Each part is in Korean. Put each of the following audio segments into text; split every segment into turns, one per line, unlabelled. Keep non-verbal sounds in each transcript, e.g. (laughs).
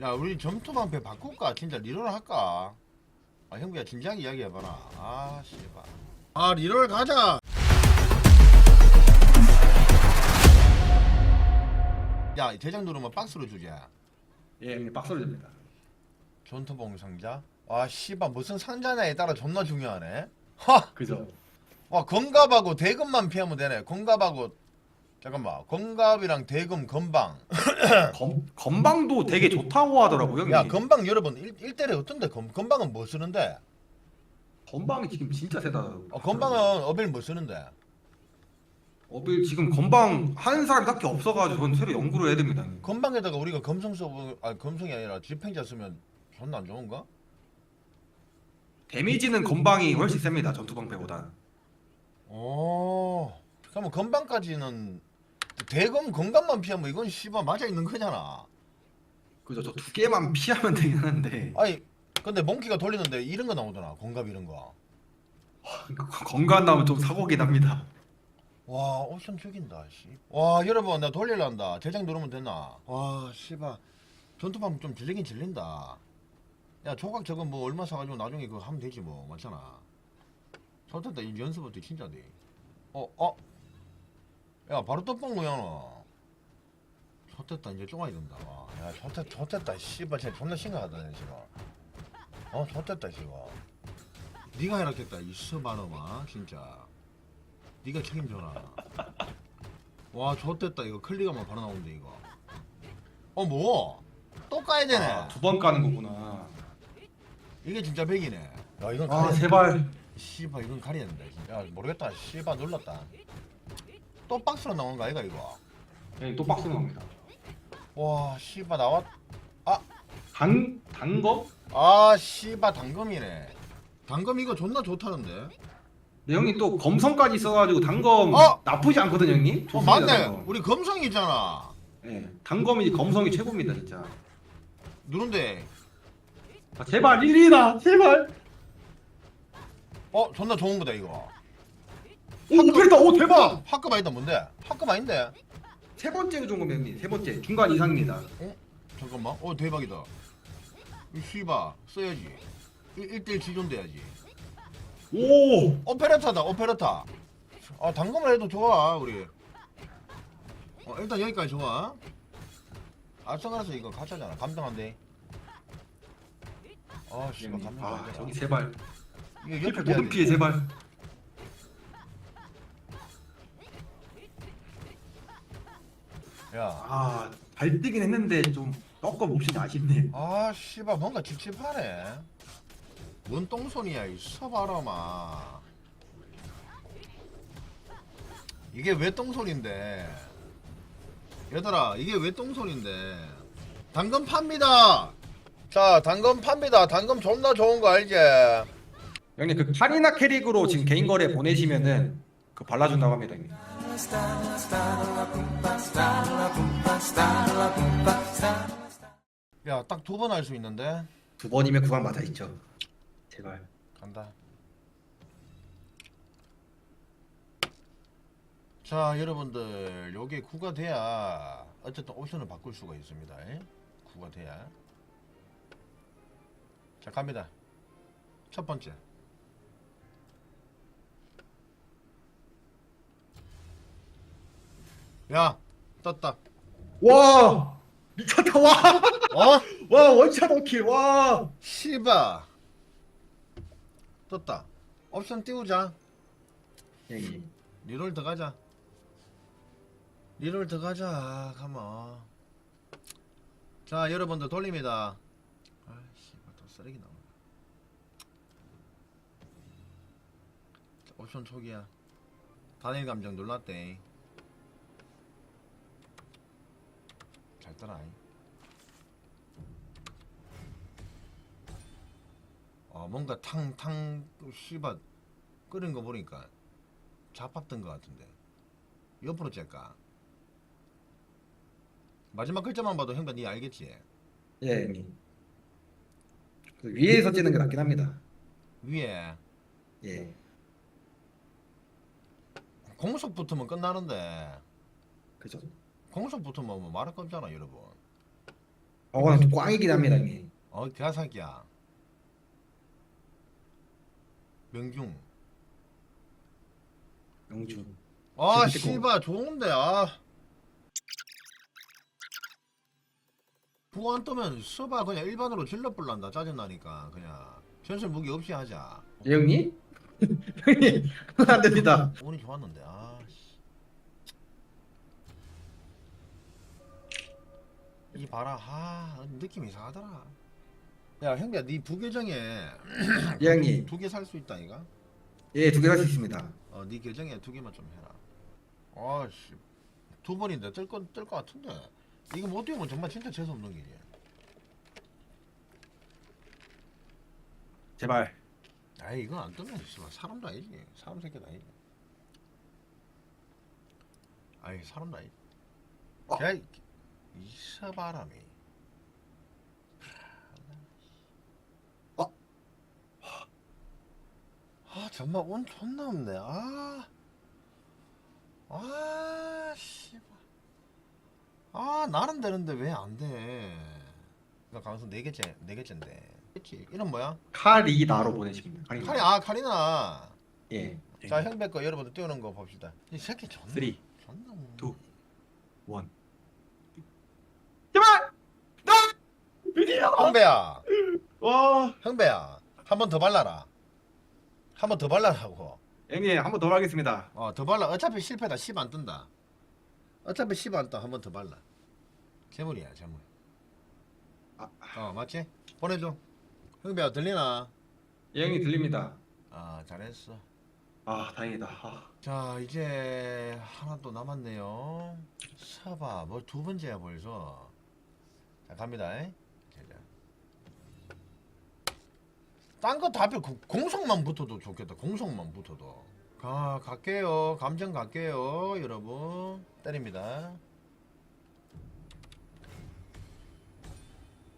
야 우리 점토 방패 바꿀까? 진짜 리롤 할까? 아 형부야 진지하게 이야기해봐라 아 씨발 아 리롤 가자 야 대장 누르면 박스로 주자
예, 박스로 됩니다.
전투봉 상자 아 씨발 무슨 상자냐에 따라 존나 중요하네 하!
그죠?
와 건갑하고 대금만 피하면 되네 건갑하고 잠깐만 건갑이랑 대금 건방 (coughs)
검, 건방도 되게 좋다고 하더라고요, 형님.
야 건방 여러분 일, 일대에 어떤데 건, 건방은 뭐 쓰는데
건방이 지금 진짜 세다.
어, 건방은 어빌 뭐 쓰는데
어빌 지금 건방 하는 사람 딱히 없어가지고 전 새로 연구를 해야 됩니다. 형님.
건방에다가 우리가 검성 써보 아 검성이 아니라 집행자 쓰면 존나 안 좋은가?
데미지는 건방이 훨씬 셉니다. 전투방패보다.
오 그러면 건방까지는 대검 건강만 피하면 이건 씨발 맞아 있는 거잖아.
그죠? 저 두 개만 피하면 되긴 하는데.
아니 근데 몽키가 돌리는데 이런 거 나오잖아 건갑 이런 거.
건강 나오면 좀 사고긴 합니다.
와 옵션 죽인다 씨. 와 여러분 나 돌릴란다. 제작 누르면 되나? 와 씨발. 전투방 좀 질리긴 질린다. 야 조각 저거 뭐 얼마 사가지고 나중에 그거 하면 되지 뭐. 맞잖아. 좋겠다 이 연습부터 진짜지 어 어? 야 바로 떡볶 모양너 좋겠다 이제 쪼가야 된다 와. 야 좋겠다 좋겠다 씨발 진짜 존나 심각하다 내 지금 어 좋겠다 지금 네가 해놨겠다 이 스바놈아 진짜 네가 책임져라. 와, 좋됐다. 이거 클릭하면 바로 나오는데 이거. 어, 뭐? 또 까야 되네.
아, 두 번 까는 거구나.
이게 진짜 백이네. 야, 이건
아
가리.
제발.
씨발, 이건 가려야 된다. 진짜. 야, 모르겠다. 씨발 놀랐다. 또 박스로 나오는 거 아이가 이거?
예, 또 박스로 나옵니다.
와, 씨발 나왔.
단 단 거?
아, 씨발 당금이네. 당금 이거 존나 좋다는데.
네 형님 또 검성까지 써가지고 단검
어?
나쁘지 않거든요, 형님.
어,
좋습니다,
맞네.
단검.
우리 검성이잖아.
예, 단검이 검성이 최고입니다, 진짜.
누른데.
아, 제발 1위다, 제발.
어, 존나 좋은 거다 이거.
오, 오페리다, 오 대박.
학급 아니다 뭔데? 학급 아닌데?
세 번째 겁니다, 형님. 세 번째 중간 이상입니다.
잠깐만. 어 대박이다. 이 씨바 써야지. 1대1 지존돼야지.
오,
오페레타다 오페레타. 아 당금을 해도 좋아 우리. 어 일단 여기까지 좋아. 아성가라서 이거 가짜잖아. 감당한데. 아 씨발 감당
아,
안 돼.
저기 제발.
이거 옆에
모든 피해 제발.
야.
아, 잘 뜨긴 했는데 좀 떡거 옵션이 아쉽네.
아 씨발 뭔가 찝찝하네. 뭔 똥손이야 이 서바라마. 이게 왜 똥손인데? 얘들아 이게 왜 똥손인데? 당근 팝니다. 자 당근 팝니다. 당근 존나 좋은 거 알지?
형님 그 카리나 캐릭으로 지금 개인 거래 보내시면은 그 발라준다고 합니다, 형님.
야 딱 두 번 할 수 있는데
두 번이면 그만 맞아 있죠. 제발.
간다. 자 여러분들 요게 구가 돼야 어쨌든 옵션을 바꿀 수가 있습니다. 에? 구가 돼야. 자 갑니다. 첫 번째. 야 떴다.
와 미쳤다 와.
어? (laughs)
와 원샷 오킬 와.
시바 떴다. 옵션 띄우자.
형님.
리롤 더 가자. 리롤 더 가자. 가만. 자, 여러분들 돌립니다. 아이씨, 또 쓰레기 나온다. 자, 옵션 초기야. 단일 감정 눌렀대. 잘 떠라. 어, 뭔가 탕탕 씨발 끓인 거 보니까 잡밥 뜬거 같은데 옆으로 째까 마지막 글자만 봐도 형가 니 알겠지
예 형님. 그 위에서 찌는 게 낫긴 합니다.
위에
예.
공속 붙으면 끝나는데
그죠.
공속 붙으면 뭐 말할 거 없잖아 여러분
어, 나 꽝이긴 합니다, 형님.
어 개사기야 명중
영주.
아
재밌겠고.
씨발 좋은데 아 부안 뜨면 써봐 그냥 일반으로 질러불란다 짜증나니까 그냥 전설 무기 없이 하자
예, 형님? (laughs) 형님, 그건 (laughs) 안 됩니다.
운이 좋았는데 아 씨 이 봐라. 아 느낌 이상하더라. 야 형비야 네 부계정에 (clears throat)
예, 형님.
두 개 살 수 있다 이가
예, 두 개 살 수 있습니다.
어네 계정에 두 개만 좀 해라. 아씨 두 번인데 뜰거뜰 거 같은데. 이거 못 뛰면 정말 진짜 재수 없는 길이야.
제발.
아이 이건 안 뜨면 씨발 사람도 아니지. 사람 새끼도 아니지. 아이 사람도 아니지.
어.
야이 이서바람이
어.
아 정말 운 존나 없네 아 아, 씨발. 아, 나는 되는데 왜 안 돼? 나 강수 네 개째, 네 개째인데. 그치? 이름 뭐야?
카리나로 보내십니다. 카리나.
카리, 아, 카리나.
예.
자, 형배 거 여러분들 띄우는 거 봅시다. 이 새끼 존나.
3, 2,
존나. 뭐.
1. 제발! 나! 드디어!
형배야,
와!
형배야. 한 번 더 발라라. 한 번 더 발라라고.
형님, 한 번 더 하겠습니다.
어, 더 발라. 어차피 실패다. 10안 뜬다. 어차피 10안 떠. 한 번 더 발라. 재물이야, 재물.
아.
어, 맞지? 보내줘. 형배야, 들리나?
예, 형님 들립니다.
아, 잘했어.
아, 다행이다. 아.
자, 이제 하나 또 남았네요. 사바, 뭐 두 번째야 벌써. 자, 갑니다. 잉? 자, 자. 딴 거 다 필요, 그 공성만 붙어도 좋겠다. 공성만 붙어도. 가, 갈게요. 감정 갈게요, 여러분. 때립니다.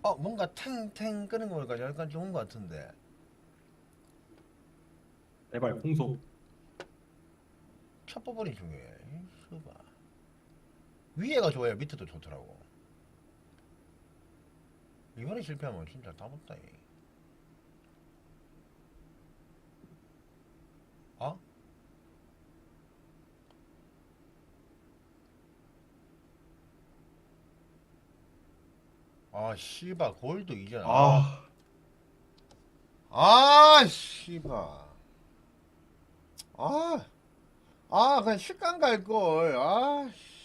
어, 뭔가 탱탱 끄는 거 보니까 약간 좋은 것 같은데.
제발, 홍소.
첫 부분이 중요해. 수바. 위에가 좋아요. 밑에도 좋더라고. 이번에 실패하면 진짜 다 못다. 이. 어? 아 씨바 골드 이제
아,
아 씨바 아, 아 그냥 식감 갈걸. 아 씨.